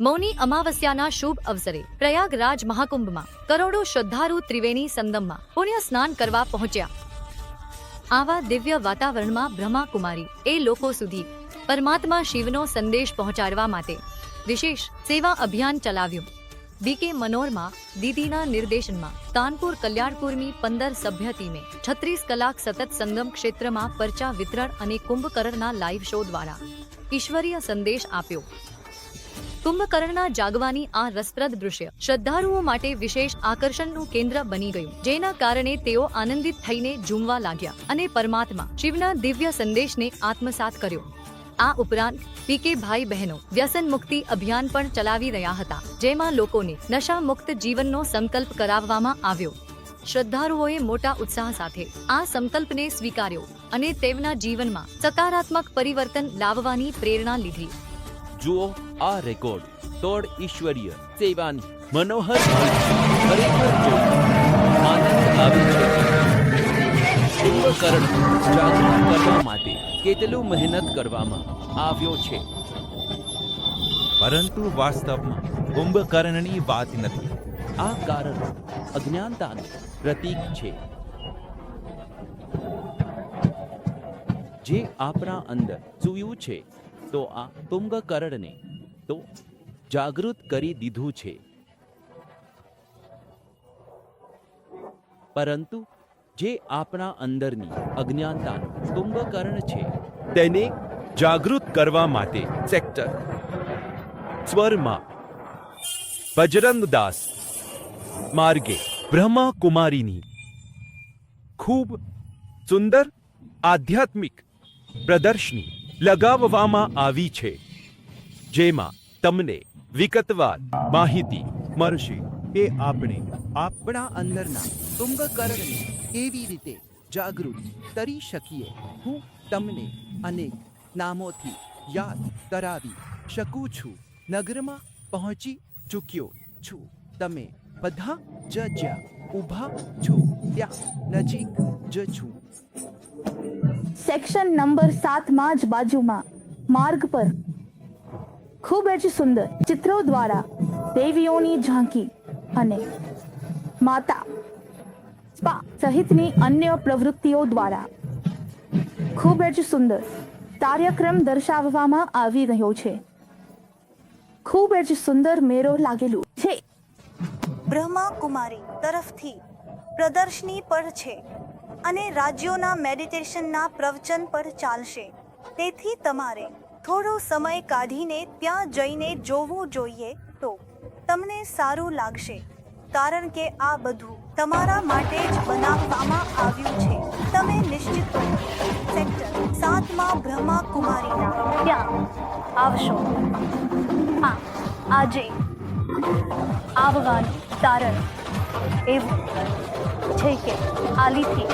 મૌની અમાવસ્યાના શુભ અવસરે પ્રયાગરાજ મહાકુંભમાં કરોડો શ્રદ્ધાળુ ત્રિવેણી સંગમમાં પુણ્ય સ્નાન કરવા પહોંચ્યા. આવા દિવ્ય વાતાવરણમાં બ્રહ્માકુમારી એ લોકો સુધી પરમાત્મા શિવનો સંદેશ પહોંચાડવા માટે વિશેષ સેવા અભિયાન ચલાવ્યું. બીકે મનોરમાં દીદીના નિર્દેશનમાં કાનપુર કલ્યાણપુરની પંદર સભ્ય ટીમે છત્રીસ કલાક સતત સંગમ ક્ષેત્રમાં પરચા વિતરણ અને કુંભકરણના લાઈવ શો દ્વારા ઈશ્વરીય સંદેશ આપ્યો. કુંભકર્ણના જાગવાની આ રસપ્રદ દૃશ્ય શ્રદ્ધાળુઓ માટે વિશેષ આકર્ષણનું કેન્દ્ર બની ગયું. જેના કારણે તેઓ આનંદિત થઈને ઝૂમવા લાગ્યા અને પરમાત્મા શિવના દિવ્ય સંદેશને આત્મસાત કર્યો. આ ઉપરાંત પીકે ભાઈ બહેનો વ્યસન મુક્તિ અભિયાન પણ ચલાવી રહ્યા હતા, જેમાં લોકોને નશા મુક્ત જીવનનો સંકલ્પ કરાવવામાં આવ્યો. શ્રદ્ધાળુઓએ મોટા ઉત્સાહ સાથે આ સંકલ્પને સ્વીકાર્યો અને તેમના જીવનમાં સકારાત્મક પરિવર્તન લાવવાની પ્રેરણા લીધી. જુઓ આ રેકોર્ડ. તોડ ઈશ્વરીય સેવાની મનોહર ખરેખર આનંદ છે. કુંભકર્ણ જાગૃત કરવા માટે કેટલું મહેનત કરવામાં આવ્યો છે. પરંતુ વાસ્તવમાં કુંભકર્ણની વાત નથી. આ કારણ અજ્ઞાનતાનું પ્રતીક છે. જે આપણા અંદર સૂયું છે. તો આ તુંગકરણને તો જાગૃત કરી દીધું છે. પરંતુ જે આપણા અંદરની અજ્ઞાનતાનું તુંગકરણ છે, તેને જાગૃત કરવા માટે સેક્ટર. સ્વરમાં બજરંગદાસ માર્ગે બ્રહ્મા કુમારીની ખૂબ સુંદર આધ્યાત્મિક પ્રદર્શની લગાવવામાં આવી છે. જેમાં તમને વિગતવાર માહિતી મળશે એ આપણે આપણા અંદરના કુંભકર્ણને કેવી રીતે જાગૃત કરી શકીએ, હું તમને અનેક નામોથી યાદ કરાવી શકું છું. નગરમાં પહોંચી ચૂક્યો છું. તમે બધા જ જ્યાં ઊભા છો, ત્યાં નજીક જ છું. સેક્શન નંબર સાતમાં જ બાજુમાં માર્ગ પર ખૂબ જ સુંદર ચિત્રો દ્વારા દેવીઓની ઝાંકી અને માતા સ્પા સહિતની અન્ય પ્રવૃત્તિઓ દ્વારા ખૂબ જ સુંદર કાર્યક્રમ દર્શાવવામાં આવી રહ્યો છે. ખૂબ જ સુંદર મેળો લાગેલું છે. બ્રહ્મા કુમારી તરફથી પ્રદર્શની પર છે. અને રાજ્યોના મેડિટેશનના પ્રવચન પર ચાલશે. તેથી તમારે થોડો સમય કાઢીને ત્યાં જઈને જોવું જોઈએ તો તમને સારું લાગશે. કારણ કે આ બધું તમારા માટે જ બનાવવામાં આવ્યું છે. તમે નિશ્ચિત સેક્ટર સાતમાં બ્રહ્મા કુમારીના ત્યાં આવશો. હા, આજે આવવાનું તારણ એવું. છે કે આલીથી